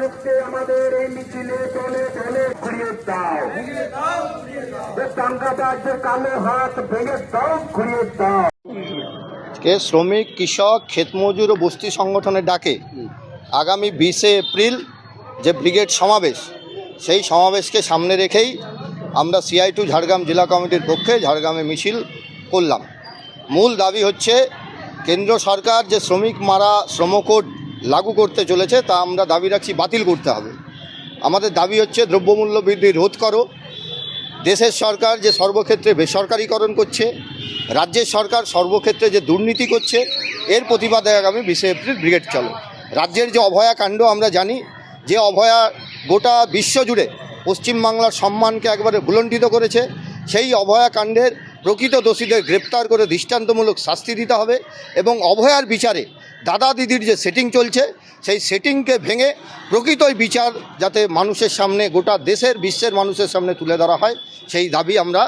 রুখতে আমাদের এই মিছিলে টনে টনে ঘুরিয়ে দাও। যে কালো হাত ভেঙে দাও, ঘুরিয়ে দাও। কে শ্রমিক, কৃষক, ক্ষেতমজুর ও বস্তি সংগঠনের ডাকে, আগামী বিশে এপ্রিল যে ব্রিগেড সমাবেশ, সেই সমাবেশকে সামনে রেখেই আমরা সিআই টু ঝাড়গ্রাম জেলা কমিটির পক্ষে ঝাড়গ্রামে মিছিল করলাম। মূল দাবি হচ্ছে, কেন্দ্র সরকার যে শ্রমিক মারা শ্রমকোড লাগু করতে চলেছে, তা আমরা দাবি রাখছি বাতিল করতে হবে। আমাদের দাবি হচ্ছে দ্রব্যমূল্য বৃদ্ধি রোধ করো। দেশের সরকার যে সর্বক্ষেত্রে বেসরকারীকরণ করছে, রাজ্যের সরকার সর্বক্ষেত্রে যে দুর্নীতি করছে, এর প্রতিবাদে আগামী বিশে এপ্রিল ব্রিগেড চলো। রাজ্যের যে অভয়া কাণ্ড আমরা জানি, যে অভয়া গোটা বিশ্ব জুড়ে পশ্চিমবাংলার সম্মানকে একবারে ভুলণ্ঠিত করেছে, সেই অভয়া কাণ্ডের প্রকৃত দোষীদের গ্রেপ্তার করে দৃষ্টান্তমূলক শাস্তি দিতে হবে এবং অভয়ার বিচারে দাদা দিদির যে সেটিং চলছে, সেই সেটিংকে ভেঙে প্রকৃতই বিচার যাতে মানুষের সামনে, গোটা দেশের, বিশ্বের মানুষের সামনে তুলে ধরা হয়, সেই দাবি আমরা